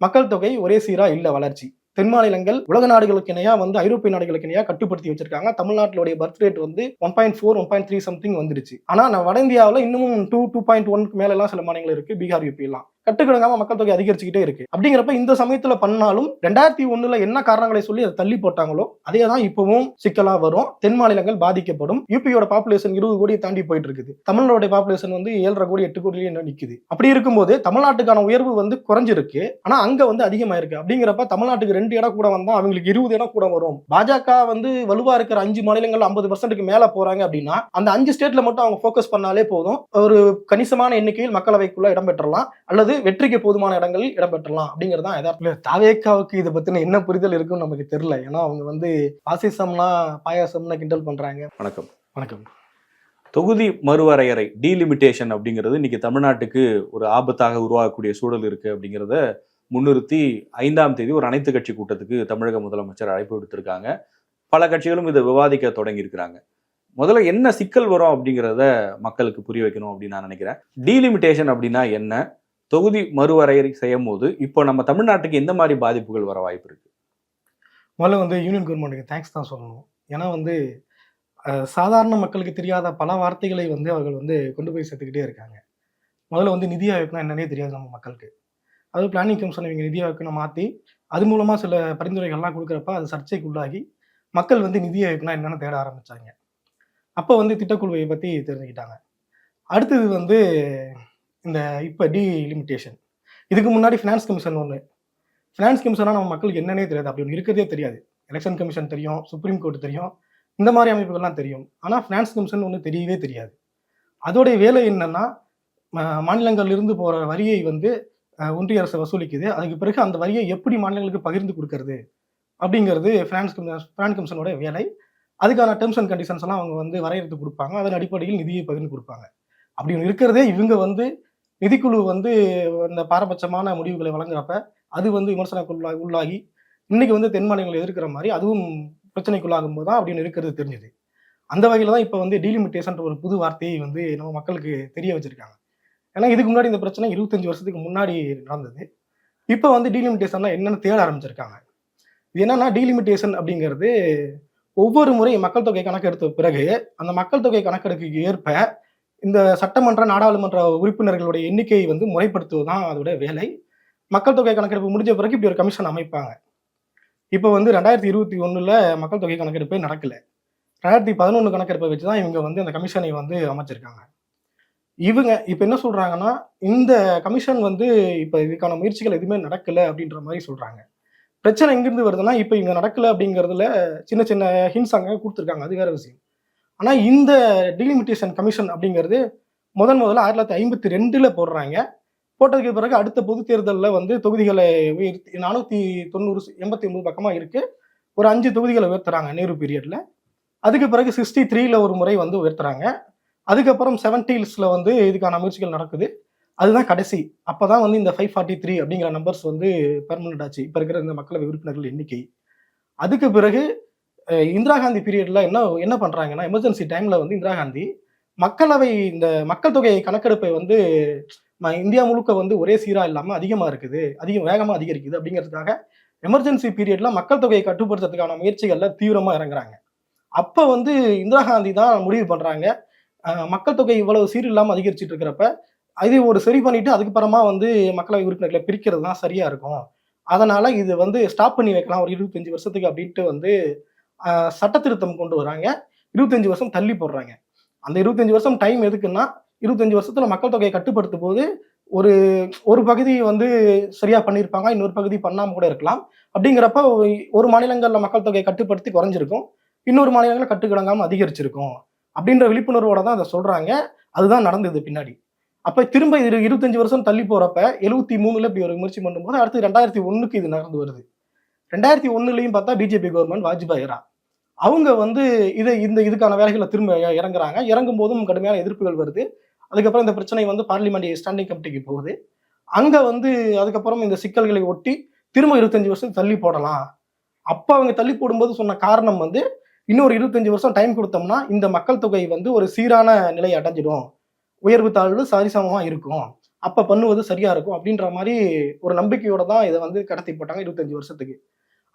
மக்கள் தொகை ஒரே சீரா இல்ல வளர்ச்சி. தென் மாநிலங்கள் உலக நாடுகளுக்கு இணையா வந்து ஐரோப்பிய நாடுகளுக்கு இணையா கட்டுப்படுத்தி வச்சிருக்காங்க. தமிழ்நாட்டிலுடைய பர்த் ரேட் வந்து one point four one point three something வந்துருச்சு. ஆனா நான் வட இந்தியாவில் இன்னமும் டூ டூ பாயிண்ட் ஒன்க்கு மேல எல்லாம் சில மாநிலங்கள் இருக்கு. பீகார் யூபி எல்லாம் கட்டுக்கிடங்காம மக்கள் தொகை அதிகரிச்சுக்கிட்டே இருக்கு. அப்படிங்கிறப்ப இந்த சமயத்துல பண்ணாலும் ரெண்டாயிரத்தி ஒண்ணுல என்ன காரணங்களை சொல்லி அதை தள்ளி போட்டாங்களோ அதே தான் இப்பவும் சிக்கலா வரும். தென் மாநிலங்கள் பாதிக்கப்படும். யூபியோட பாப்புலேஷன் இருபது கோடியை தாண்டி போயிட்டு இருக்குது தமிழ்நாடு பாப்புலேஷன் வந்து ஏழரை கோடி எட்டு கோடியில நிக்குது? அப்படி இருக்கும்போது தமிழ்நாட்டுக்கான உயர்வு வந்து குறைஞ்சிருக்கு. ஆனா அங்க வந்து அதிகமாயிருக்கு. அப்படிங்கிறப்ப தமிழ்நாட்டுக்கு ரெண்டு இடம் கூட வந்தா அவங்களுக்கு இருபது இடம் கூட வரும். பாஜக வந்து வலுவா இருக்கிற அஞ்சு மாநிலங்கள் ஐம்பது பர்சன்ட்டுக்கு மேல போறாங்க அப்படின்னா அந்த அஞ்சு ஸ்டேட்ல மட்டும் அவங்க ஃபோக்கஸ் பண்ணாலே போதும். ஒரு கணிசமான எண்ணிக்கையில் மக்களவைக்குள்ள இடம் பெற்றலாம் அல்லது வெற்றிக்கு போதுமான இடங்களில் இடம் பெற்றலாம் அப்படிங்கறதான் யதார்த்தம் தாவேக்காவுக்கு இதை பத்தின என்ன புரிதல் இருக்குன்னு நமக்கு தெரியல. ஏன்னா அவங்க வந்து பாசிசம்னா பாயாசம்னு கிண்டல் பண்றாங்க. வணக்கம். வணக்கம். தொகுதி மறுவரையறை டீலிமிட்டேஷன் அப்படிங்கிறது இன்னைக்கு தமிழ்நாட்டுக்கு ஒரு ஆபத்தாக உருவாகக்கூடிய சூழல் இருக்கு அப்படிங்கிறத முன்னிறுத்தி ஐந்தாம் தேதி ஒரு அனைத்து கட்சி கூட்டத்துக்கு தமிழக முதலமைச்சர் அழைப்பு விடுத்திருக்காங்க. பல கட்சிகளும் இதை விவாதிக்க தொடங்கி இருக்கிறாங்க முதல்ல என்ன சிக்கல் வரும் அப்படிங்கிறத மக்களுக்கு புரிய வைக்கணும் அப்படின்னு நான் நினைக்கிறேன். டீலிமிட்டேஷன் அப்படின்னா என்ன? தொகுதி மறுவரையறை செய்யும் போது இப்போ நம்ம தமிழ்நாட்டுக்கு எந்த மாதிரி பாதிப்புகள் வர வாய்ப்பு இருக்கு? முதல்ல வந்து யூனியன் கவர்மெண்ட்டுக்கு தேங்க்ஸ் தான் சொல்லணும். ஏன்னா வந்து சாதாரண மக்களுக்கு தெரியாத பல வார்த்தைகளை வந்து அவர்கள் வந்து கொண்டு போய் சேர்த்துக்கிட்டே இருக்காங்க. முதல்ல வந்து நிதி ஆயோக்னா என்னன்னே தெரியாது நம்ம மக்களுக்கு. அது பிளானிங் கமிஷன் இவங்க நிதி ஆயோக்னா மாற்றி அது மூலமாக சில பரிந்துரைகள்லாம் கொடுக்குறப்ப அது சர்ச்சைக்கு உள்ளாகி மக்கள் வந்து நிதி ஆயோக்னா என்னென்னு தேட ஆரம்பித்தாங்க அப்போ வந்து திட்டக்குழுவை பற்றி தெரிஞ்சுக்கிட்டாங்க. அடுத்தது வந்து இந்த இப்போ டி லிமிட்டேஷன் இதுக்கு முன்னாடி ஃபினான்ஸ் கமிஷன் ஒன்று ஃபினான்ஸ் கமிஷனாக நம்ம மக்களுக்கு என்னன்னே தெரியாது. அப்படி ஒன்று இருக்கிறதே தெரியாது. எலெக்ஷன் கமிஷன் தெரியும் சுப்ரீம் கோர்ட் தெரியும் இந்த மாதிரி அமைப்புகள்லாம் தெரியும். ஆனால் ஃபினான்ஸ் கமிஷன் ஒன்று தெரியவே தெரியாது. அதோடைய வேலை என்னன்னா மாநிலங்களிலிருந்து இருந்து போகிற வரியை வந்து ஒன்றிய அரசு வசூலிக்குது. அதுக்கு பிறகு அந்த வரியை எப்படி மாநிலங்களுக்கு பகிர்ந்து கொடுக்கறது அப்படிங்கிறது ஃபினான்ஸ் ஃபினான்ஸ் கமிஷனோட வேலை. அதுக்கான டேர்ம்ஸ் அண்ட் கண்டிஷன்ஸ் எல்லாம் அவங்க வந்து வரையறுத்து கொடுப்பாங்க. அதன் அடிப்படையில் நிதியை பகிர்ந்து கொடுப்பாங்க. அப்படி இருக்கிறதே இவங்க வந்து நிதிக்குழு வந்து இந்த பாரபட்சமான முடிவுகளை வழங்குறப்ப அது வந்து விமர்சனக்குள்ளா உள்ளாகி இன்னைக்கு வந்து தென் மாநிலங்களை எதிர்க்கிற மாதிரி அதுவும் பிரச்சனைக்குள்ளாகும் போது தான் அப்படின்னு இருக்கிறது தெரிஞ்சுது. அந்த வகையில் தான் இப்போ வந்து டீலிமிட்டேஷன் ஒரு புது வார்த்தையை வந்து நம்ம மக்களுக்கு தெரிய வச்சிருக்காங்க. ஏன்னா இதுக்கு முன்னாடி இந்த பிரச்சனை இருபத்தஞ்சு வருஷத்துக்கு முன்னாடி நடந்தது. இப்போ வந்து டீலிமிட்டேஷன்லாம் என்னென்னு தேட ஆரம்பிச்சிருக்காங்க. இது என்னன்னா டீலிமிட்டேஷன் அப்படிங்கிறது ஒவ்வொரு முறை மக்கள் தொகை கணக்கெடுத்த பிறகு அந்த மக்கள் தொகை கணக்கெடுப்புக்கு ஏற்ப இந்த சட்டமன்ற நாடாளுமன்ற உறுப்பினர்களுடைய எண்ணிக்கையை வந்து முறைப்படுத்துவது தான் அதோட வேலை. மக்கள் தொகை கணக்கெடுப்பு முடிஞ்ச பிறகு இப்படி ஒரு கமிஷன் அமைப்பாங்க. இப்போ வந்து ரெண்டாயிரத்தி இருபத்தி ஒன்றில் மக்கள் தொகை கணக்கெடுப்பே நடக்கல. ரெண்டாயிரத்தி பதினொன்று கணக்கெடுப்பை வச்சு தான் இவங்க வந்து அந்த கமிஷனை வந்து அமைச்சிருக்காங்க. இவங்க இப்போ என்ன சொல்கிறாங்கன்னா இந்த கமிஷன் வந்து இப்போ இதுக்கான முயற்சிகள் எதுவுமே நடக்கல அப்படின்ற மாதிரி சொல்கிறாங்க பிரச்சனை எங்கேருந்து வருதுன்னா இப்போ இங்கே நடக்கல அப்படிங்கிறதுல சின்ன சின்ன ஹின்ஸ் அங்கே கொடுத்துருக்காங்க. அது வேறு விஷயம். ஆனால் இந்த டிலிமிட்டேஷன் கமிஷன் அப்படிங்கிறது முதன் முதல்ல ஆயிரத்தி தொள்ளாயிரத்தி ஐம்பத்தி ரெண்டில் போடுறாங்க. போட்டதுக்கு பிறகு அடுத்த பொது தேர்தலில் வந்து தொகுதிகளை உயர்த்தி நானூற்றி தொண்ணூறு எண்பத்தி ஒன்பது பக்கமாக இருக்குது ஒரு அஞ்சு தொகுதிகளை உயர்த்துறாங்க நேரு பீரியடில் அதுக்கு பிறகு சிக்ஸ்டி த்ரீல ஒரு முறை வந்து உயர்த்துறாங்க. அதுக்கப்புறம் செவன்டீல்ஸில் வந்து இதுக்கான முயற்சிகள் நடக்குது. அதுதான் கடைசி. அப்போ தான் வந்து இந்த ஃபைவ் ஃபார்ட்டி த்ரீ அப்படிங்கிற நம்பர்ஸ் வந்து பெர்மனண்ட் ஆச்சு. இப்போ இருக்கிற இந்த மக்களவை உறுப்பினர்கள் எண்ணிக்கை. அதுக்கு பிறகு இந்திரா காந்தி பீரியட்ல என்ன என்ன பண்றாங்கன்னா எமர்ஜென்சி டைம்ல வந்து இந்திரா காந்தி மக்களவை இந்த மக்கள் தொகை கணக்கெடுப்பை வந்து இந்தியா முழுக்க வந்து ஒரே சீரா இல்லாம அதிகமா இருக்குது. அதிகம் வேகமா அதிகரிக்குது அப்படிங்கிறதுக்காக எமர்ஜென்சி பீரியட்ல மக்கள் தொகையை கட்டுப்படுத்துறதுக்கான முயற்சிகள்ல தீவிரமா இறங்குறாங்க. அப்ப வந்து இந்திரா காந்தி தான் முடிவு பண்றாங்க. மக்கள் தொகை இவ்வளவு சீர் இல்லாம அதிகரிச்சுட்டு இருக்கிறப்ப இது ஒரு சரி பண்ணிட்டு அதுக்கப்புறமா வந்து மக்களவை உறுப்பினர்களை பிரிக்கிறது தான் சரியா இருக்கும். அதனால இது வந்து ஸ்டாப் பண்ணி வைக்கலாம். ஒரு இருபத்தஞ்சு வருஷத்துக்கு அப்படின்ட்டு வந்து சட்ட திருத்தம் கொண்டு வராங்க. இருபத்தஞ்சு வருஷம் தள்ளி போடுறாங்க. அந்த இருபத்தஞ்சு வருஷம் டைம் எதுக்குன்னா இருபத்தஞ்சு வருஷத்துல மக்கள் தொகையை கட்டுப்படுத்தும் போது ஒரு ஒரு பகுதி வந்து சரியா பண்ணியிருப்பாங்க இன்னொரு பகுதி பண்ணாம கூட இருக்கலாம். அப்படிங்கிறப்ப ஒரு மாநிலங்கள்ல மக்கள் தொகையை கட்டுப்படுத்தி குறைஞ்சிருக்கும். இன்னொரு மாநிலங்களில் கட்டுக்கிடங்காம அதிகரிச்சிருக்கும். அப்படின்ற விழிப்புணர்வோட தான் அதை சொல்றாங்க. அதுதான் நடந்தது பின்னாடி. அப்ப திரும்ப இது இருபத்தஞ்சு வருஷம் தள்ளி போறப்ப எழுபத்தி மூணுல இப்படி ஒரு முயற்சி பண்ணும்போது அடுத்து ரெண்டாயிரத்தி ஒண்ணுக்கு இது நடந்து வருது. ரெண்டாயிரத்தி ஒண்ணுலயும் பார்த்தா பிஜேபி கவர்மெண்ட் வாஜ்பாய். அவங்க வந்து இதை இந்த இதுக்கான வேலைகளை திரும்ப இறங்குறாங்க. இறங்கும் போதும் கடுமையான எதிர்ப்புகள் வருது. அதுக்கப்புறம் இந்த பிரச்சனை வந்து பார்லிமெண்ட் ஸ்டாண்டிங் கமிட்டிக்கு போகுது. அங்க வந்து அதுக்கப்புறம் இந்த சிக்கல்களை ஒட்டி திரும்ப இருபத்தஞ்சு வருஷம் தள்ளி போடலாம். அப்ப அவங்க தள்ளி போடும்போது சொன்ன காரணம் வந்து இன்னொரு இருபத்தஞ்சு வருஷம் டைம் கொடுத்தோம்னா இந்த மக்கள் தொகை வந்து ஒரு சீரான நிலையை அடைஞ்சிடும். உயர்வு தாழ்வு சரிசமமா இருக்கும். அப்ப பண்ணுவது சரியா இருக்கும் அப்படின்ற மாதிரி ஒரு நம்பிக்கையோட தான் இதை வந்து கடத்தி போட்டாங்க இருபத்தஞ்சு வருஷத்துக்கு.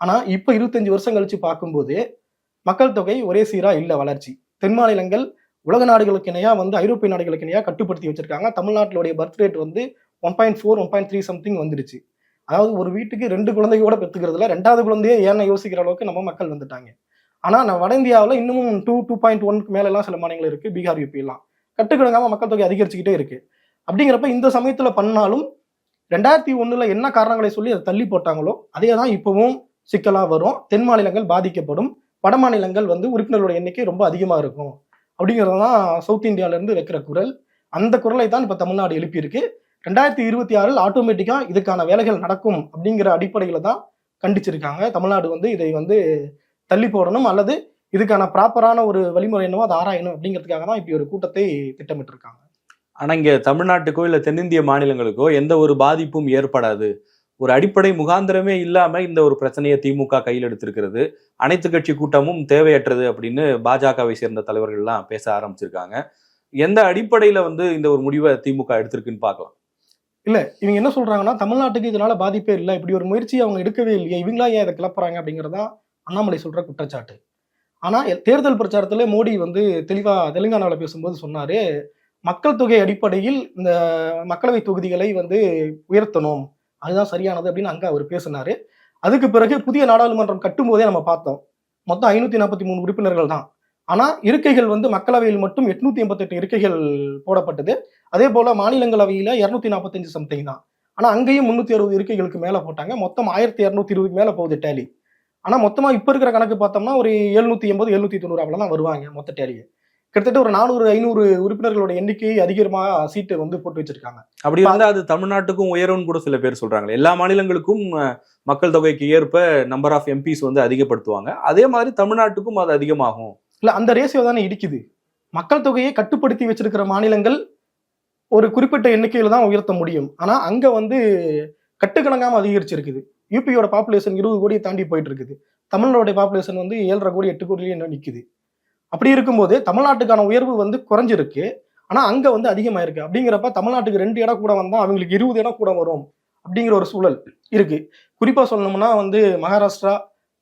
ஆனா இப்ப இருபத்தஞ்சு வருஷம் கழிச்சு பார்க்கும்போது மக்கள் தொகை ஒரே சீராக இல்லை வளர்ச்சி. தென் மாநிலங்கள் உலக நாடுகளுக்கு இணையாக வந்து ஐரோப்பிய நாடுகளுக்கு இணையாக கட்டுப்படுத்தி வச்சிருக்காங்க. தமிழ்நாட்டிலுடைய பர்த் ரேட் வந்து one point four one point three something வந்துருச்சு. அதாவது ஒரு வீட்டுக்கு ரெண்டு குழந்தையோட பெற்றுக்கிறதுல ரெண்டாவது குழந்தையே ஏன்னா யோசிக்கிற அளவுக்கு நம்ம மக்கள் வந்துட்டாங்க. ஆனால் நான் வட இந்தியாவில் இன்னமும் டூ டூ பாயிண்ட் ஒன்க்கு மேலெல்லாம் சில மாநிலங்கள் இருக்குது பீகார் யூபி கட்டுக்கிடங்காமல் மக்கள் தொகை அதிகரிச்சுக்கிட்டே இருக்கு. அப்படிங்கிறப்ப இந்த சமயத்தில் பண்ணாலும் ரெண்டாயிரத்தி ஒன்றில் என்ன காரணங்களை சொல்லி அதை தள்ளி போட்டாங்களோ அதே தான் இப்போவும் சிக்கலாக வரும். தென் மாநிலங்கள் பாதிக்கப்படும். வட மாநிலங்கள் வந்து உறுப்பினர்களோட எண்ணிக்கை ரொம்ப அதிகமாக இருக்கும். அப்படிங்கிறது தான் சவுத் இந்தியாவிலேருந்து வைக்கிற குரல். அந்த குரலை தான் இப்போ தமிழ்நாடு எழுப்பியிருக்கு. ரெண்டாயிரத்தி இருபத்தி ஆறில் ஆட்டோமேட்டிக்காக இதுக்கான வேலைகள் நடக்கும் அப்படிங்கிற அடிப்படையில் தான் கண்டிச்சிருக்காங்க. தமிழ்நாடு வந்து இதை வந்து தள்ளி போடணும் அல்லது இதுக்கான ப்ராப்பரான ஒரு வழிமுறை என்னவோ அதை ஆராயணும் அப்படிங்கிறதுக்காக தான் இப்படி ஒரு கூட்டத்தை திட்டமிட்டிருக்காங்க. ஆனால் இங்கே தமிழ்நாட்டுக்கோ இல்லை தென்னிந்திய மாநிலங்களுக்கோ எந்த ஒரு பாதிப்பும் ஏற்படாது. ஒரு அடிப்படை முகாந்திரமே இல்லாமல் இந்த ஒரு பிரச்சனையை திமுக கையில் எடுத்திருக்கிறது. அனைத்து கட்சி கூட்டமும் தேவையற்றது அப்படின்னு பாஜகவை சேர்ந்த தலைவர்கள்லாம் பேச ஆரம்பிச்சிருக்காங்க. எந்த அடிப்படையில் வந்து இந்த ஒரு முடிவை திமுக எடுத்திருக்குன்னு பார்க்கலாம். இல்லை இவங்க என்ன சொல்றாங்கன்னா தமிழ்நாட்டுக்கு இதனால பாதிப்பே இல்லை. இப்படி ஒரு முயற்சி அவங்க எடுக்கவே இல்லையா. இவங்களா ஏன் இதை கிளப்புறாங்க அப்படிங்கிறதா அண்ணாமலை சொல்ற குற்றச்சாட்டு. ஆனால் தேர்தல் பிரச்சாரத்தில் மோடி வந்து தெளிவாக தெலுங்கானாவில் பேசும்போது சொன்னார் மக்கள் தொகை அடிப்படையில் இந்த மக்களவை தொகுதிகளை வந்து உயர்த்தணும். அதுதான் சரியானது அப்படின்னு அங்கே அவர் பேசினாரு. அதுக்கு பிறகு புதிய நாடாளுமன்றம் கட்டும் போதே நம்ம பார்த்தோம். மொத்தம் ஐநூத்தி நாற்பத்தி மூணு உறுப்பினர்கள் தான். ஆனா இருக்கைகள் வந்து மக்களவையில் மட்டும் எட்நூத்தி எண்பத்தெட்டு இருக்கைகள் போடப்பட்டது. அதே போல மாநிலங்களவையில இருநூத்தி நாற்பத்தஞ்சு சம்திங் தான். ஆனா அங்கேயும் முன்னூத்தி அறுபது இருக்கைகளுக்கு மேல போட்டாங்க. மொத்தம் ஆயிரத்தி இரநூத்தி இருபதுக்கு மேல போகுது டேலி ஆனா மொத்தமா இப்ப இருக்கிற கணக்கு பார்த்தோம்னா ஒரு எழுநூத்தி எண்பது எழுநூத்தி தொண்ணூறு தான் வருவாங்க மொத்த டேலியை கிட்டத்தட்ட ஒரு நானூறு ஐநூறு உறுப்பினர்களோட எண்ணிக்கையை அதிகமா சீட்டு வந்து போட்டு வச்சிருக்காங்க. அப்படி இருந்தா அது தமிழ்நாட்டுக்கும் உயரும்னு கூட சில பேர் சொல்றாங்களே. எல்லா மாநிலங்களுக்கும் மக்கள் தொகைக்கு ஏற்ப நம்பர் ஆஃப் எம்பிஸ் வந்து அதிகப்படுத்துவாங்க. அதே மாதிரி தமிழ்நாட்டுக்கும் அது அதிகமாகும். இல்ல அந்த ரேஷியோ தானே இடிக்குது. மக்கள் தொகையை கட்டுப்படுத்தி வச்சிருக்கிற மாநிலங்கள் ஒரு குறிப்பிட்ட எண்ணிக்கையில தான் உயர்த்த முடியும். ஆனா அங்க வந்து கட்டுக்கணங்காம அதிகரிச்சிருக்குது. யூபியோட பாப்புலேஷன் இருபது கோடியை தாண்டி போயிட்டு இருக்குது. தமிழ்நாடுடைய பாப்புலேஷன் வந்து ஏழரை கோடி எட்டு கோடியில என்ன நிக்குது. அப்படி இருக்கும்போது தமிழ்நாட்டுக்கான உயர்வு வந்து குறைஞ்சிருக்கு. ஆனா அங்க வந்து அதிகமாயிருக்கு. அப்படிங்கிறப்ப தமிழ்நாட்டுக்கு ரெண்டு இடம் கூட வந்தா அவங்களுக்கு இருபது இடம் கூட வரும் அப்படிங்கிற ஒரு சூழல் இருக்கு. குறிப்பா சொல்லணும்னா வந்து மகாராஷ்டிரா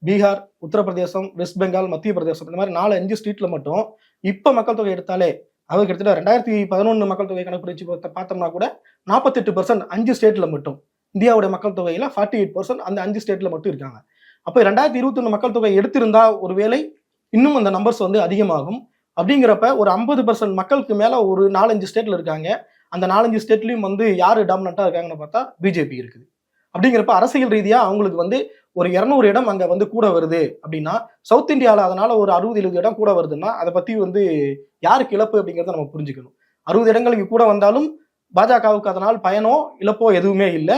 பீகார் உத்தரப்பிரதேசம் வெஸ்ட் பெங்கால் மத்திய பிரதேசம் இந்த மாதிரி நாலு அஞ்சு ஸ்ட்ரீட்ல மட்டும் இப்ப மக்கள் தொகை எடுத்தாலே அவங்க கிட்டத்தட்ட ரெண்டாயிரத்தி பதினொன்று மக்கள் தொகை கணக்கு பார்த்தோம்னா கூட நாற்பத்தெட்டு பர்சன்ட் அஞ்சு ஸ்டேட்ல மட்டும். இந்தியாவுடைய மக்கள் தொகையில ஃபார்ட்டி எயிட் பர்சன்ட் அந்த அஞ்சு ஸ்டேட்ல மட்டும் இருக்காங்க. அப்போ ரெண்டாயிரத்தி இருபத்தொன்னு மக்கள் தொகை எடுத்திருந்தா ஒருவேளை இன்னும் அந்த நம்பர்ஸ் வந்து அதிகமாகும். அப்படிங்கிறப்ப ஒரு ஐம்பது பர்சன்ட் மக்களுக்கு மேலே ஒரு நாலஞ்சு ஸ்டேட்டில் இருக்காங்க. அந்த நாலஞ்சு ஸ்டேட்லையும் வந்து யார் டாமினண்டா இருக்காங்கன்னு பார்த்தா பிஜேபி இருக்குது. அப்படிங்கிறப்ப அரசியல் ரீதியாக அவங்களுக்கு வந்து ஒரு இரநூறு இடம் அங்கே வந்து கூட வருது அப்படின்னா சவுத் இந்தியாவில் அதனால் ஒரு அறுபது எழுபது இடம் கூட வருதுன்னா அதை பற்றி வந்து யாருக்கு இழப்பு அப்படிங்கிறத நம்ம புரிஞ்சுக்கணும். அறுபது இடங்களுக்கு கூட வந்தாலும் பாஜகவுக்கு அதனால் பயனோ இழப்போ எதுவுமே இல்லை.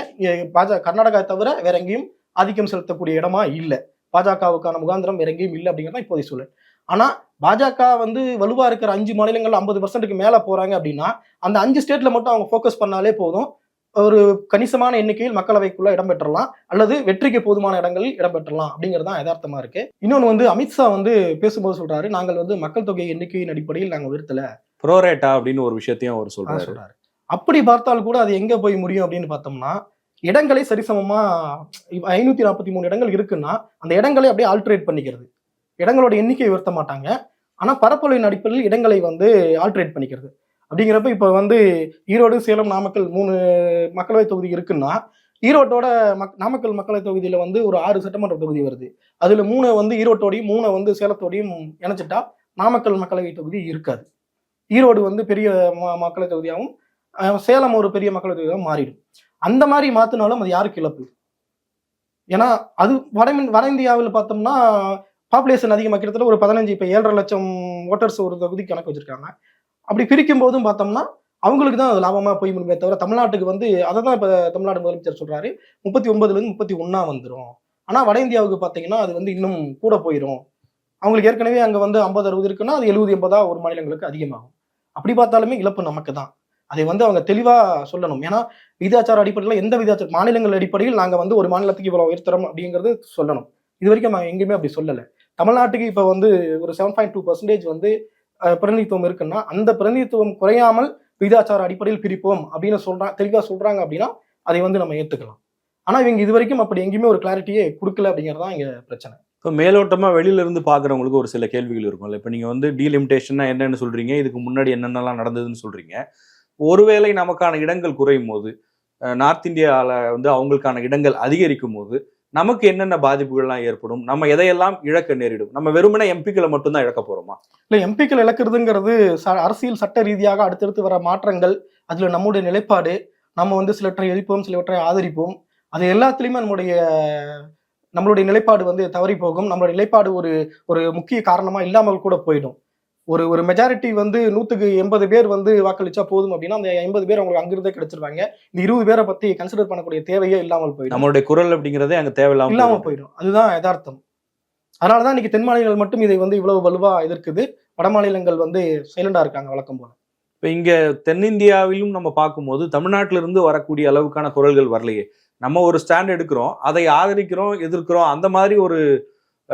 பாஜக கர்நாடகா தவிர வேற எங்கேயும் ஆதிக்கம் செலுத்தக்கூடிய இடமா இல்லை. பாஜகவுக்கான முகாந்திரம் வேற எங்கேயும் இல்லை அப்படிங்கிறது இப்போதைய சூழல் ஆனா பாஜக வந்து வலுவா இருக்கிற அஞ்சு மாநிலங்கள் ஐம்பது பர்சன்ட்டுக்கு மேல போறாங்க அப்படின்னா அந்த அஞ்சு ஸ்டேட்ல மட்டும் அவங்க ஃபோக்கஸ் பண்ணாலே போதும். ஒரு கணிசமான எண்ணிக்கையில் மக்களவைக்குள்ள இடம் பெற்றலாம் அல்லது வெற்றிக்கு போதுமான இடங்களில் இடம் பெற்றலாம் அப்படிங்கிறது தான் யதார்த்தமா இருக்கு. இன்னொன்று வந்து அமித்ஷா வந்து பேசும்போது சொல்றாரு நாங்கள் வந்து மக்கள் தொகை எண்ணிக்கையின் அடிப்படையில் நாங்கள் உயர்த்தல. ப்ரோரேட்டா அப்படின்னு ஒரு விஷயத்தையும் அவர் சொல்றாரு. அப்படி பார்த்தால் கூட அது எங்க போய் முடியும் அப்படின்னு பார்த்தோம்னா இடங்களை சரிசமமா ஐநூத்தி நாற்பத்தி மூணு இடங்கள் இருக்குன்னா அந்த இடங்களை அப்படியே ஆல்ட்ரேட் பண்ணிக்கிறது. இடங்களோட எண்ணிக்கையை உயர்த்த மாட்டாங்க. ஆனா பரப்பளவின் அடிப்படையில் இடங்களை வந்து ஆல்ட்ரேட் பண்ணிக்கிறது. அப்படிங்கிறப்ப இப்போ வந்து ஈரோடு சேலம் நாமக்கல் மூணு மக்களவை தொகுதி இருக்குன்னா ஈரோட்டோட மக் நாமக்கல் மக்களவை தொகுதியில வந்து ஒரு ஆறு சட்டமன்ற தொகுதி வருது. அதுல மூணை வந்து ஈரோட்டோடையும் மூணை வந்து சேலத்தோடையும் இணைச்சிட்டா நாமக்கல் மக்களவை தொகுதி இருக்காது. ஈரோடு வந்து பெரிய மக்களவை தொகுதியாகவும் சேலம் ஒரு பெரிய மக்களவை தொகுதியாகவும் மாறிடும். அந்த மாதிரி மாத்தினாலும் அது யாருக்கு இழப்பு? ஏன்னா அது வட வட இந்தியாவில் பார்த்தோம்னா பாப்புலேஷன் அதிகமாக கிட்டத்தட்ட ஒரு பதினஞ்சு இப்போ ஏழரை லட்சம் ஓட்டர்ஸ் ஒரு தொகுதி கணக்கு வச்சிருக்காங்க. அப்படி பிரிக்கும் போதும் பார்த்தோம்னா அவங்களுக்கு தான் அது லாபமா போய் முடியுமே தவிர தமிழ்நாட்டுக்கு வந்து அதை தான் இப்போ தமிழ்நாடு முதலமைச்சர் சொல்றாரு முப்பத்தி ஒன்பதுலேருந்து முப்பத்தி ஒன்றா வந்துடும் ஆனால் வட இந்தியாவுக்கு பார்த்தீங்கன்னா அது வந்து இன்னும் கூட போயிடும் அவங்களுக்கு ஏற்கனவே அங்கே வந்து ஐம்பது அறுபது இருக்குன்னா அது எழுபது எண்பதா ஒரு மாநிலங்களுக்கு அதிகமாகும். அப்படி பார்த்தாலுமே இழப்பு நமக்கு தான். அதை வந்து அவங்க தெளிவா சொல்லணும். ஏன்னா விகிதாச்சார அடிப்படையில் எந்த விகிதாச்சார மாநிலங்கள் அடிப்படையில் நாங்கள் வந்து ஒரு மாநிலத்துக்கு இவ்வளோ உயர்த்துறோம் அப்படிங்கிறது சொல்லணும். இது வரைக்கும் நாங்கள் எங்கேயுமே அப்படி சொல்லலை. தமிழ்நாட்டுக்கு இப்போ வந்து ஒரு செவன் பாயிண்ட் டூ பர்சன்டேஜ் வந்து பிரதிநிதித்துவம் இருக்குன்னா அந்த பிரதிநிதித்துவம் குறையாமல் விகிதாச்சார அடிப்படையில் பிரிப்போம் அப்படின்னு சொல்றா தெளிவாக சொல்றாங்க அப்படின்னா அதை வந்து நம்ம ஏற்றுக்கலாம் ஆனால் இவங்க இது வரைக்கும் அப்படி எங்கேயுமே ஒரு கிளாரிட்டியே கொடுக்கல அப்படிங்கிறது தான் இங்கே பிரச்சனை. இப்போ மேலோட்டமாக வெளியில இருந்து ஒரு சில கேள்விகள் இருக்கும்ல. இப்போ நீங்கள் வந்து டீலிமிட்டேஷன்னா என்னென்னு சொல்கிறீங்க இதுக்கு முன்னாடி என்னென்னலாம் நடந்ததுன்னு சொல்கிறீங்க ஒருவேளை நமக்கான இடங்கள் குறையும் போது நார்த் இந்தியாவில் வந்து அவங்களுக்கான இடங்கள் அதிகரிக்கும் போது நமக்கு என்னென்ன பாதிப்புகள்லாம் ஏற்படும்? நம்ம எதையெல்லாம் இழக்க நேரிடும்? நம்ம வெறுமனே எம்பிக்களை மட்டும்தான் இழக்க போறோமா? இல்லை எம்பிக்கள் இழக்கிறதுங்கிறது ச- அரசியல் சட்ட ரீதியாக அடுத்தடுத்து வர மாற்றங்கள் அதுல நம்முடைய நிலைப்பாடு நம்ம வந்து சிலவற்றை எதிர்ப்போம் சிலவற்றை ஆதரிப்போம். அது எல்லாத்துலேயுமே நம்முடைய நம்மளுடைய நிலைப்பாடு வந்து தவறி போகும். நம்மளுடைய நிலைப்பாடு ஒரு ஒரு முக்கிய காரணமா இல்லாமல் கூட போயிடும். ஒரு ஒரு மெஜாரிட்டி வந்து நூத்துக்கு எண்பது பேர் வந்து வாக்களிச்சா போதும் அப்படின்னா அந்த எண்பது பேர் அவங்களுக்கு அங்கிருந்தே கிடைச்சிருவாங்க. இந்த இருபது பேரை பத்தி கன்சிடர் பண்ணக்கூடிய தேவையே இல்லாமல் போயிடும். நம்மளுடைய குரல் அப்படிங்கிறதே அங்க தேவையில்லாம இல்லாம போயிடும். அதுதான் யதார்த்தம். அதனாலதான் இன்னைக்கு தென் மாநிலங்கள் மட்டும் இதை வந்து இவ்வளவு வலுவா எதிர்க்குது. வட மாநிலங்கள் வந்து சைலண்டா இருக்காங்க வழக்கம் போல. இப்போ இங்க தென்னிந்தியாவிலும் நம்ம பார்க்கும்போது தமிழ்நாட்டில இருந்து வரக்கூடிய அளவுக்கான குரல்கள் வரலையே. நம்ம ஒரு ஸ்டாண்ட் எடுக்கிறோம் அதை ஆதரிக்கிறோம் எதிர்க்கிறோம் அந்த மாதிரி ஒரு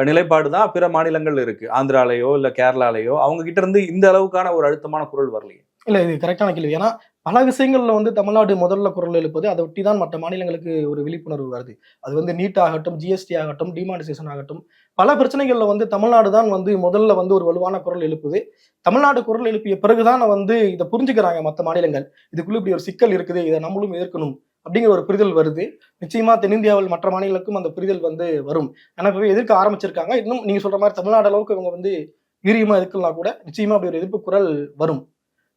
நிலைப்பாடு தான் பிற மாநிலங்கள் இருக்கு. ஆந்திராலேயோ இல்ல கேரளாலேயோ அவங்க கிட்ட இருந்து இந்த அளவுக்கான ஒரு அழுத்தமான குரல் வரலையே. இல்ல இது கரெக்டான கேள்வி. ஏன்னா பல விஷயங்கள்ல வந்து தமிழ்நாடு முதல்ல குரல் எழுப்புது அதை ஒட்டி தான் மற்ற மாநிலங்களுக்கு ஒரு விழிப்புணர்வு வருது. அது வந்து நீட் ஆகட்டும் ஜிஎஸ்டி ஆகட்டும் டிமானிசேஷன் ஆகட்டும் பல பிரச்சனைகள்ல வந்து தமிழ்நாடு தான் வந்து முதல்ல வந்து ஒரு வலுவான குரல் எழுப்புது. தமிழ்நாடு குரல் எழுப்பிய பிறகுதான் வந்து இதை புரிஞ்சுக்கிறாங்க மற்ற மாநிலங்கள். இதுக்குள்ள இப்படி ஒரு சிக்கல் இருக்குது இதை நம்மளும் எதிர்க்கணும். அப்படிங்கிற ஒரு புரிதல் வருது. நிச்சயமா தென்னிந்தியாவில் மற்ற மாநிலங்களுக்கும் அந்த புரிதல் வந்து வரும். ஏன்னா இப்பவே எதிர்க்க ஆரம்பிச்சிருக்காங்க. இன்னும் நீங்க சொல்ற மாதிரி தமிழ்நாடு அளவுக்கு இவங்க வந்து வீரியமா எதிர்க்கலாம் கூட நிச்சயமா அப்படி ஒரு எதிர்ப்பு குரல் வரும்.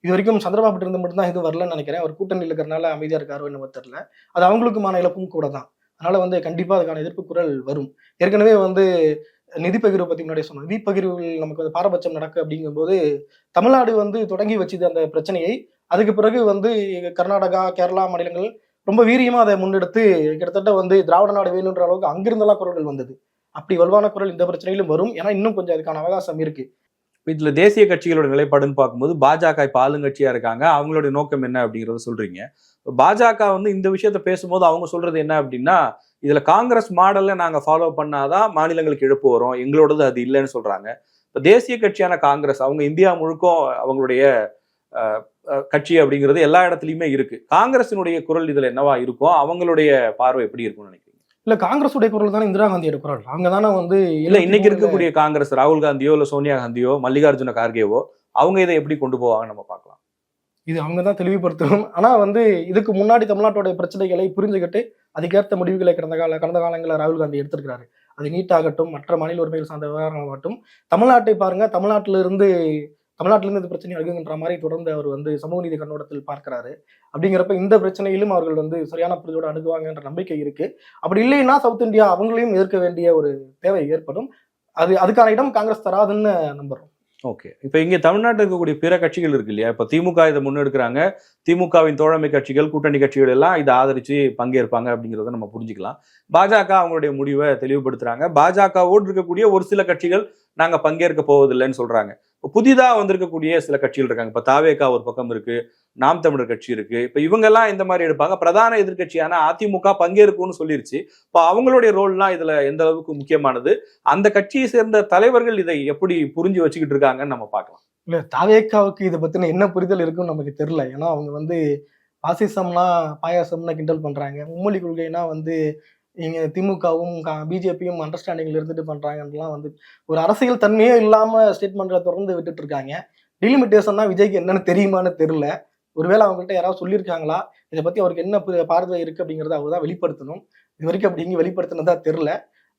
இது வரைக்கும் சந்திரபாபு இருந்து மட்டும்தான் இது வரலன்னு நினைக்கிறேன். அவர் கூட்டணியில் இருக்கிறனால அமைதியா இருக்காரோ என்ன தெரியல. அது அவங்களுக்குமான இழப்பும் கூட தான். அதனால வந்து கண்டிப்பா அதுக்கான எதிர்ப்பு குரல் வரும். ஏற்கனவே வந்து நிதி பகிர்வு பத்தி முன்னாடி சொன்னோம். நிதி பகிர்வுகள் நமக்கு வந்து பாரபட்சம் நடக்கு அப்படிங்கும்போது தமிழ்நாடு வந்து தொடங்கி வச்சது அந்த பிரச்சனையை. அதுக்கு பிறகு வந்து கர்நாடகா கேரளா மாநிலங்கள் ரொம்ப வீரியமாக அதை முன்னெடுத்து கிட்டத்தட்ட வந்து திராவிட நாடு வேணுன்ற அளவுக்கு அங்கிருந்தெல்லாம் குரல்கள் வந்தது. அப்படி வலுவான குரல் இந்த பிரச்சனையிலும் வரும். ஏன்னா இன்னும் கொஞ்சம் அதுக்கான அவகாசம் இருக்கு. இதுல தேசிய கட்சிகளோட நிலைப்பாடுன்னு பார்க்கும்போது பாஜக இப்ப ஆளுங்கட்சியா இருக்காங்க. அவங்களுடைய நோக்கம் என்ன அப்படிங்கறத சொல்றீங்க. பாஜக வந்து இந்த விஷயத்த பேசும்போது அவங்க சொல்றது என்ன அப்படின்னா இதுல காங்கிரஸ் மாடல்ல நாங்க ஃபாலோ பண்ணாதான் மாநிலங்களுக்கு இழப்பு வரும். எங்களோடது அது இல்லைன்னு சொல்றாங்க. இப்ப தேசிய கட்சியான காங்கிரஸ் அவங்க இந்தியா முழுக்கும் அவங்களுடைய கட்சி அப்படிங்கிறது எல்லா இடத்துலயுமே இருக்கு. காங்கிரசினுடைய குரல் இதுல என்னவா இருக்கும் அவங்களுடைய பார்வை எப்படி இருக்கும்னு நினைக்கிறீங்க? இல்ல காங்கிரஸுடைய குரல் தானே இந்திரா காந்தியோட குரல். அவங்க தானே வந்து இல்ல இன்னைக்கு இருக்கக்கூடிய காங்கிரஸ் ராகுல் காந்தியோ இல்ல சோனியா காந்தியோ மல்லிகார்ஜுன கார்கேவோ அவங்க இதை எப்படி கொண்டு போவாங்கன்னு நம்ம பார்க்கலாம். இது அவங்க தான் தெளிவுபடுத்தணும். ஆனா வந்து இதுக்கு முன்னாடி தமிழ்நாட்டோட பிரச்சனைகளை புரிஞ்சுக்கிட்டு அதுக்கேற்ற முடிவுகளை கடந்த கால கடந்த காலங்களில் ராகுல் காந்தி எடுத்திருக்கிறாரு. அது நீட்டாகட்டும் மற்ற மாநில உரிமைகள் சார்ந்த விவகாரமாகட்டும் தமிழ்நாட்டை பாருங்க தமிழ்நாட்டில இருந்து தமிழ்நாட்டிலிருந்து இந்த பிரச்சனை அணுகுங்கிற மாதிரி தொடர்ந்து அவர் வந்து சமூக நீதி கண்ணோட்டத்தில் பார்க்கிறாரு. அப்படிங்கிறப்ப இந்த பிரச்சனையிலும் அவர்கள் வந்து சரியான புரிதோடு அணுகுவாங்கன்ற நம்பிக்கை இருக்கு. அப்படி இல்லைன்னா சவுத் இந்தியா அவங்களையும் எதிர்க்க வேண்டிய ஒரு தேவை ஏற்படும். அது அதுக்கான இடம் காங்கிரஸ் தராதுன்னு நம்புறோம். ஓகே. இப்போ இங்கே தமிழ்நாட்டில் இருக்கக்கூடிய பிற கட்சிகள் இருக்கு இல்லையா? இப்போ திமுக இதை முன்னெடுக்கிறாங்க. திமுகவின் தோழமை கட்சிகள் கூட்டணி கட்சிகள் எல்லாம் இதை ஆதரிச்சு பங்கேற்பாங்க அப்படிங்கிறத நம்ம புரிஞ்சுக்கலாம். பாஜக அவங்களுடைய முடிவை தெளிவுபடுத்துறாங்க. பாஜகவோடு இருக்கக்கூடிய ஒரு சில கட்சிகள் நாங்க பங்கேற்க போவதில்லைன்னு சொல்றாங்க. இப்போ புதிதாக வந்திருக்கக்கூடிய சில கட்சிகள் இருக்காங்க. இப்போ தாவேக்கா ஒரு பக்கம் இருக்கு நாம் தமிழர் கட்சி இருக்கு. இப்போ இவங்கெல்லாம் இந்த மாதிரி எடுப்பாங்க. பிரதான எதிர்க்கட்சியான அதிமுக பங்கேற்கும்னு சொல்லிருச்சு. இப்போ அவங்களுடைய ரோல்லாம் இதுல எந்த அளவுக்கு முக்கியமானது? அந்த கட்சியை சேர்ந்த தலைவர்கள் இதை எப்படி புரிஞ்சு வச்சுக்கிட்டு இருக்காங்கன்னு நம்ம பார்க்கலாம். இல்ல தாவேக்காவுக்கு இதை பத்தின என்ன புரிதல் இருக்குன்னு நமக்கு தெரியல. ஏன்னா அவங்க வந்து பாசிசம்னா பாயாசம்னா கிண்டல் பண்றாங்க. மும்மொழி கொள்கைனா வந்து இங்கே திமுகவும் பிஜேபியும் அண்டர்ஸ்டாண்டிங்கில் இருந்துட்டு பண்ணுறாங்கலாம் வந்து ஒரு அரசியல் தன்மையே இல்லாமல் ஸ்டேட்மெண்ட்டில் தொடர்ந்து விட்டுட்டு இருக்காங்க டிலிமிட்டேஷன்னா விஜய்க்கு என்னன்னு தெரியுமான்னு தெரில ஒருவேளை அவங்ககிட்ட யாராவது சொல்லியிருக்காங்களா? இதை பற்றி அவருக்கு என்ன பார்வை இருக்குது அப்படிங்கிறத அவர் தான் வெளிப்படுத்தணும். இது வரைக்கும் அப்படி இங்கே வெளிப்படுத்தினதா தெரில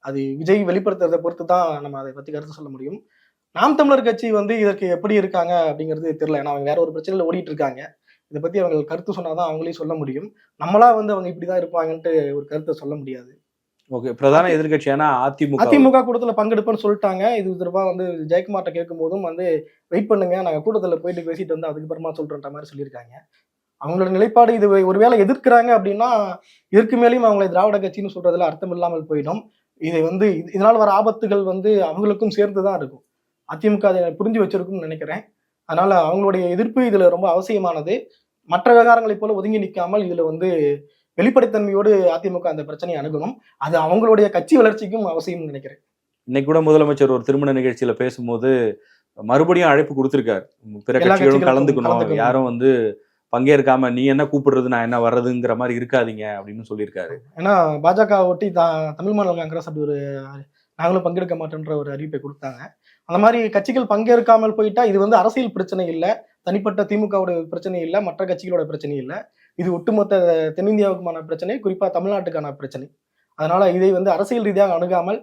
அது விஜய் வெளிப்படுத்துறதை பொறுத்து தான் நம்ம அதை பற்றி கருத்து சொல்ல முடியும். நாம் தமிழர் கட்சி வந்து இதற்கு எப்படி இருக்காங்க அப்படிங்கிறது தெரில ஏன்னா அவங்க வேற ஒரு பிரச்சனையில் ஓடிட்டு இருக்காங்க இதை பத்தி அவங்க கருத்து சொன்னாதான் அவங்களையும் சொல்ல முடியும். நம்மளா வந்து அவங்க இப்படிதான் இருப்பாங்கன்ட்டு ஒரு கருத்தை சொல்ல முடியாது. ஓகே பிரதான எதிர்க்கட்சியான அதிமுக அதிமுக கூட்டத்துல பங்கெடுப்பேன்னு சொல்லிட்டாங்க. இது தொடர்பாக வந்து ஜெயக்குமார்ட்ட கேட்கும் போதும் வந்து வெயிட் பண்ணுங்க நாங்க கூட்டத்துல போயிட்டு பேசிட்டு வந்து அதுக்கப்புறமா சொல்றேன்ற மாதிரி சொல்லியிருக்காங்க. அவங்களோட நிலைப்பாடு இது ஒருவேளை எதிர்க்கிறாங்க அப்படின்னா இதற்கு மேலேயும் அவங்களை திராவிட கட்சின்னு சொல்றதுல அர்த்தம் இல்லாமல் போயிடும். இதை வந்து இது- இதனால வர ஆபத்துகள் வந்து அவங்களுக்கும் சேர்ந்து தான் இருக்கும். அதிமுக அதை புரிஞ்சு வச்சிருக்கும்னு நினைக்கிறேன். அதனால அவங்களுடைய எதிர்ப்பு இதுல ரொம்ப அவசியமானது. மற்ற விவகாரங்களைப் போல ஒதுங்கி நிற்காமல் இதுல வந்து வெளிப்படைத்தன்மையோடு அதிமுக அந்த பிரச்சனையை அணுகணும். அது அவங்களுடைய கட்சி வளர்ச்சிக்கும் அவசியம்னு நினைக்கிறேன். இன்னைக்கு கூட முதலமைச்சர் ஒரு திருமண நிகழ்ச்சியில பேசும்போது மறுபடியும் அழைப்பு கொடுத்திருக்காரு. பிற கட்சிகளும் கலந்துக்கணும். யாரும் வந்து பங்கேற்காம நீ என்ன கூப்பிடுறது நான் என்ன வர்றதுங்கிற மாதிரி இருக்காதீங்க அப்படின்னு சொல்லியிருக்காரு. ஏன்னா பாஜக ஒட்டி த தமிழ் மாநில காங்கிரஸ் அப்படி ஒரு நாங்களும் பங்கெடுக்க மாட்டோன்ற ஒரு அறிவிப்பை கொடுத்தாங்க. அந்த மாதிரி கட்சிகள் பங்கேற்காமல் போயிட்டா இது வந்து அரசியல் பிரச்சனை இல்லை. தனிப்பட்ட திமுகவோட பிரச்சனை இல்லை மற்ற கட்சிகளோட பிரச்சனை இல்லை. இது ஒட்டுமொத்த தென்னிந்தியாவுக்குமான பிரச்சனை குறிப்பா தமிழ்நாட்டுக்கான பிரச்சனை. அதனால இதை வந்து அரசியல் ரீதியாக அணுகாமல்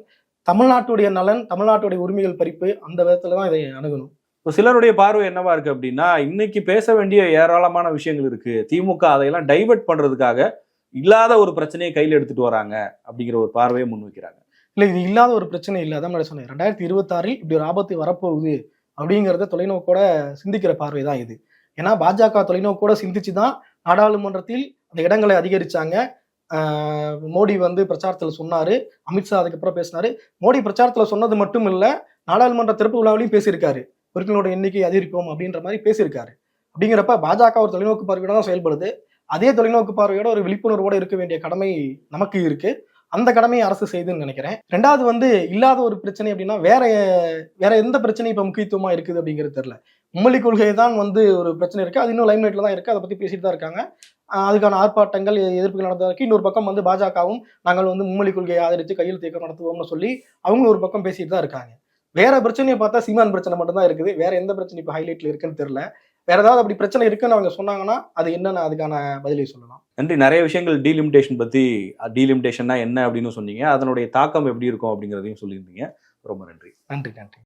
தமிழ்நாட்டுடைய நலன் தமிழ்நாட்டுடைய உரிமைகள் பறிப்பு அந்த விதத்துல தான் இதை அணுகணும். இப்போ சிலருடைய பார்வை என்னவா இருக்கு அப்படின்னா இன்னைக்கு பேச வேண்டிய ஏராளமான விஷயங்கள் இருக்கு. திமுக அதையெல்லாம் டைவர்ட் பண்றதுக்காக இல்லாத ஒரு பிரச்சனையை கையில் எடுத்துட்டு வராங்க அப்படிங்கிற ஒரு பார்வையை முன்வைக்கிறாங்க. இல்லை இது இல்லாத ஒரு பிரச்சனை இல்லை. அதான் நான் சொன்னேன். ரெண்டாயிரத்தி இருபத்தாறில் இப்படி ஒரு ஆபத்து வரப்போகுது அப்படிங்கிறத தொலைநோக்கோட சிந்திக்கிற பார்வை தான் இது. ஏன்னா பாஜக தொலைநோக்கோட சிந்திச்சு தான் நாடாளுமன்றத்தில் அந்த இடங்களை அதிகரிச்சாங்க. மோடி வந்து பிரச்சாரத்தில் சொன்னாரு. அமித்ஷா அதுக்கப்புறம் பேசினாரு. மோடி பிரச்சாரத்தில் சொன்னது மட்டும் இல்லை நாடாளுமன்ற திறப்பு விழாவிலையும் பேசியிருக்காரு. உறுப்பினரோட எண்ணிக்கை அதிகரிப்போம் அப்படின்ற மாதிரி பேசியிருக்காரு. அப்படிங்கிறப்ப பாஜக ஒரு தொலைநோக்கு பார்வையோட தான் செயல்படுது. அதே தொலைநோக்கு பார்வையோட ஒரு விழிப்புணர்வோட இருக்க வேண்டிய கடமை நமக்கு இருக்குது அந்த கடமையை அரசு செய்துன்னு நினைக்கிறேன். ரெண்டாவது வந்து இல்லாத ஒரு பிரச்சனை அப்படின்னா வேற வேற எந்த பிரச்சனை இப்ப முக்கியத்துவமா இருக்குது அப்படிங்கிறது தெரியல. மும்மொழி கொள்கை தான் வந்து ஒரு பிரச்சனை இருக்கு. அது இன்னும் லைம்லைட்ல தான் இருக்கு. அதை பத்தி பேசிட்டு தான் இருக்காங்க. அதுக்கான ஆர்ப்பாட்டங்கள் எதிர்ப்புகள் நடந்ததற்கு இன்னொரு பக்கம் வந்து பாஜகவும் நாங்கள் வந்து மும்மொழி கொள்கையை ஆதரித்து கையில் தீக்கம் நடத்துவோம்னு சொல்லி அவங்களும் ஒரு பக்கம் பேசிட்டு தான் இருக்காங்க. வேற பிரச்சனையை பார்த்தா சீமான் பிரச்சனை மட்டும்தான் இருக்குது. வேற எந்த பிரச்சனை இப்போ ஹைலைட்ல இருக்குன்னு தெரியல. வேற ஏதாவது அப்படி பிரச்சனை இருக்குன்னு அவங்க சொன்னாங்கன்னா அது என்னன்னு அதுக்கான பதிலை சொல்லலாம். நன்றி. நிறைய விஷயங்கள் டீலிமிட்டேஷன் பற்றி டீலிமிட்டேஷன்னா என்ன அப்படின்னு சொன்னீங்க. அதனுடைய தாக்கம் எப்படி இருக்கும் அப்படிங்கிறதையும் சொல்லியிருந்தீங்க. ரொம்ப நன்றி. நன்றி நன்றி.